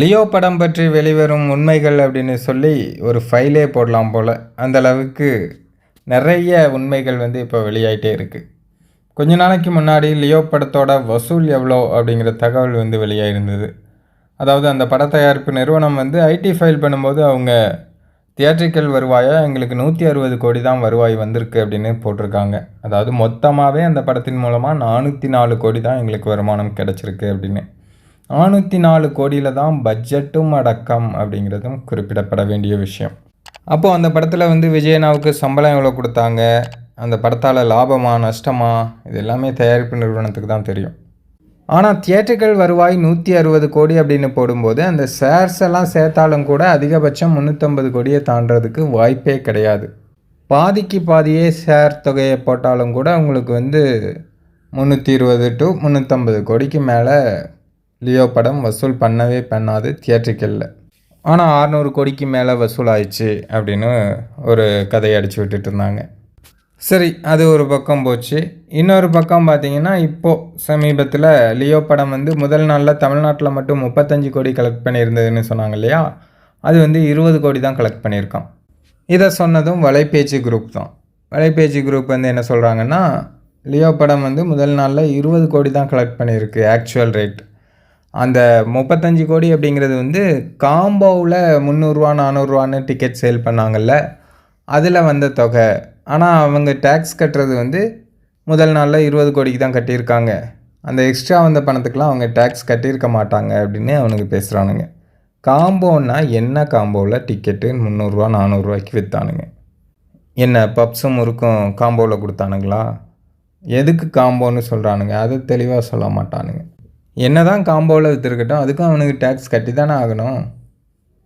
Leo படம் பற்றி வெளிவரும் உண்மைகள் அப்படின்னு சொல்லி ஒரு ஃபைலே போடலாம் போல். அந்த அளவுக்கு நிறைய உண்மைகள் வந்து இப்போ வெளியாயிட்டே இருக்குது கொஞ்ச நாளைக்கு முன்னாடி லியோ படத்தோட வசூல் எவ்வளோ அப்படிங்கிற தகவல் வந்து வெளியாயிருந்தது. அதாவது அந்த பட தயாரிப்பு நிறுவனம் வந்து ஐடி ஃபைல் பண்ணும்போது அவங்க தியேட்ரிக்கல் வருவாயாக எங்களுக்கு நூற்றி அறுபது கோடி தான் வருவாய் வந்திருக்கு அப்படின்னு போட்டிருக்காங்க. அதாவது மொத்தமாகவே அந்த படத்தின் மூலமாக நானூற்றி நாலு கோடி தான் எங்களுக்கு வருமானம் கிடச்சிருக்கு அப்படின்னு. நானூற்றி நாலு கோடியில் தான் பட்ஜெட்டும் அடக்கம் அப்படிங்கிறதும் குறிப்பிடப்பட வேண்டிய விஷயம். அப்போது அந்த படத்தில் வந்து விஜயனாவுக்கு சம்பளம் எவ்வளோ கொடுத்தாங்க? அந்த படத்தால் லாபமா நஷ்டமா? இது எல்லாமே தயாரிப்பு நிறுவனத்துக்கு தான் தெரியும். ஆனால் தியேட்டர்கள் வருவாய் நூற்றி அறுபது கோடி அப்படின்னு போடும்போது அந்த ஷேர்ஸ் எல்லாம் சேர்த்தாலும் கூட அதிகபட்சம் முந்நூற்றம்பது கோடியை தாண்டறதுக்கு வாய்ப்பே கிடையாது. பாதிக்கு பாதியே ஷேர் தொகையை போட்டாலும் கூட உங்களுக்கு வந்து முந்நூற்றி இருபது டு முந்நூற்றம்பது கோடிக்கு மேலே லியோ படம் வசூல் பண்ணவே பண்ணாது தியேட்ரிக்கலில் ஆனால் ஆறுநூறு கோடிக்கு மேலே வசூல் ஆயிடுச்சு அப்படின்னு ஒரு கதையை அடித்து விட்டுட்டு இருந்தாங்க. சரி அது ஒரு பக்கம் போச்சு. இன்னொரு பக்கம் பார்த்தீங்கன்னா இப்போது சமீபத்தில் லியோ படம் வந்து முதல் நாளில் தமிழ்நாட்டில் மட்டும் முப்பத்தஞ்சு கோடி கலெக்ட் பண்ணியிருந்ததுன்னு சொன்னாங்க இல்லையா? அது வந்து இருபது கோடி தான் கலெக்ட் பண்ணியிருக்கான். இதை சொன்னதும் வலைபேச்சு குரூப் தான். வலைபேச்சு குரூப் வந்து என்ன சொல்கிறாங்கன்னா லியோ படம் வந்து முதல் நாளில் இருபது கோடி தான் கலெக்ட் பண்ணியிருக்கு ஆக்சுவல் ரேட் அந்த முப்பத்தஞ்சு கோடி அப்படிங்கிறது வந்து காம்போவில் முந்நூறுரூவா நானூறுரூவான்னு டிக்கெட் சேல் பண்ணாங்கல்ல அதில் வந்த தொகை. ஆனால் அவங்க டேக்ஸ் கட்டுறது வந்து முதல் நாளில் இருபது கோடிக்கு தான் கட்டியிருக்காங்க. அந்த எக்ஸ்ட்ரா வந்த பணத்துக்கெலாம் அவங்க டேக்ஸ் கட்டியிருக்க மாட்டாங்க அப்படின்னு அவனுக்கு பேசுகிறானுங்க காம்போன்னா என்ன காம்போவில் டிக்கெட்டு முந்நூறுரூவா நானூறுரூவாய்க்கு விற்றானுங்க என்ன பப்ஸும் முறுக்கும் காம்போவில் கொடுத்தானுங்களா? எதுக்கு காம்போன்னு சொல்கிறானுங்க அது தெளிவாக சொல்ல மாட்டானுங்க. என்ன தான் காம்போவில் விற்றுருக்கட்டும் அதுக்கும் அவனுக்கு டேக்ஸ் கட்டி தானே ஆகணும்.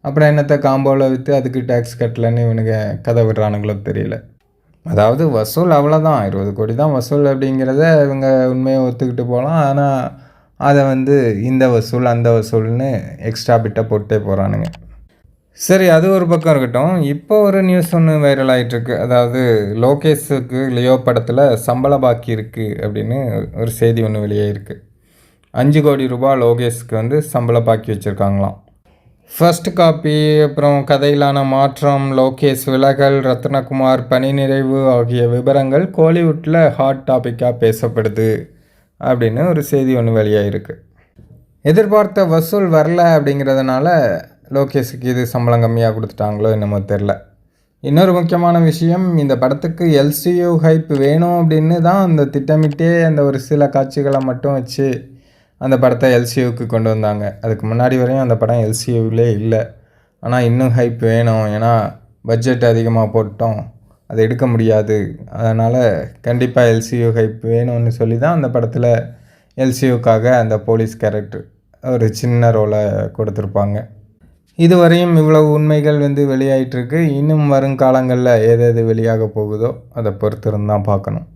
அப்புறம் என்னத்தை காம்போவில் விற்று அதுக்கு டேக்ஸ் கட்டலன்னு இவனுங்க கதை விடுறானுங்களோ தெரியல. அதாவது வசூல் அவ்வளோதான் இருபது கோடி தான் வசூல் அப்படிங்கிறத இவங்க உண்மையை ஒத்துக்கிட்டு போகலாம். ஆனால் அதை வந்து இந்த வசூல் அந்த வசூல்னு எக்ஸ்ட்ரா பிட்டை போட்டே போகிறானுங்க சரி அது ஒரு பக்கம் இருக்கட்டும். இப்போ ஒரு நியூஸ் ஒன்று வைரல் ஆகிட்டுருக்கு அதாவது லோகேஷுக்கு லியோ படத்தில் சம்பள பாக்கி இருக்குது அப்படின்னு ஒரு செய்தி ஒன்று வெளியே இருக்குது அஞ்சு கோடி ரூபாய் லோகேஷ்க்கு வந்து சம்பளம் பாக்கி வச்சுருக்காங்களாம். ஃபர்ஸ்ட் காப்பி அப்புறம் கதையிலான மாற்றம் லோகேஷ் விலகல் ரத்னகுமார் பணி நிறைவு ஆகிய விவரங்கள் கோலிவுட்டில் ஹாட் டாப்பிக்காக பேசப்படுது அப்படின்னு ஒரு செய்தி ஒன்று வெளியாகிருக்கு எதிர்பார்த்த வசூல் வரல அப்படிங்கிறதுனால லோகேஷுக்கு இது சம்பளம் கம்மியாக கொடுத்துட்டாங்களோ என்னமோ தெரில இன்னொரு முக்கியமான விஷயம் இந்த படத்துக்கு எல்சியூ ஹைப் வேணும் அப்படின்னு தான் அந்த திட்டமிட்டே அந்த ஒரு சில காட்சிகளை மட்டும் வச்சு அந்த படத்தை எல்சியூவுக்கு கொண்டு வந்தாங்க. அதுக்கு முன்னாடி வரையும் அந்த படம் எல்சியூவிலே இல்லை. ஆனால் இன்னும் ஹைப் வேணும். ஏன்னா பட்ஜெட் அதிகமாக போட்டோம். அதை எடுக்க முடியாது. அதனால் கண்டிப்பாக எல்சியூ ஹைப் வேணும்னு சொல்லி தான் அந்த படத்தில் எல்சியூக்காக அந்த போலீஸ் கேரக்டர் ஒரு சின்ன ரோலை கொடுத்துருப்பாங்க. இதுவரையும் இவ்வளவு உண்மைகள் வந்து வெளியாயிட்டிருக்கு இன்னும் வருங்காலங்களில் எது எது வெளியாக போகுதோ அதை பொறுத்திருந்து தான் பார்க்கணும்.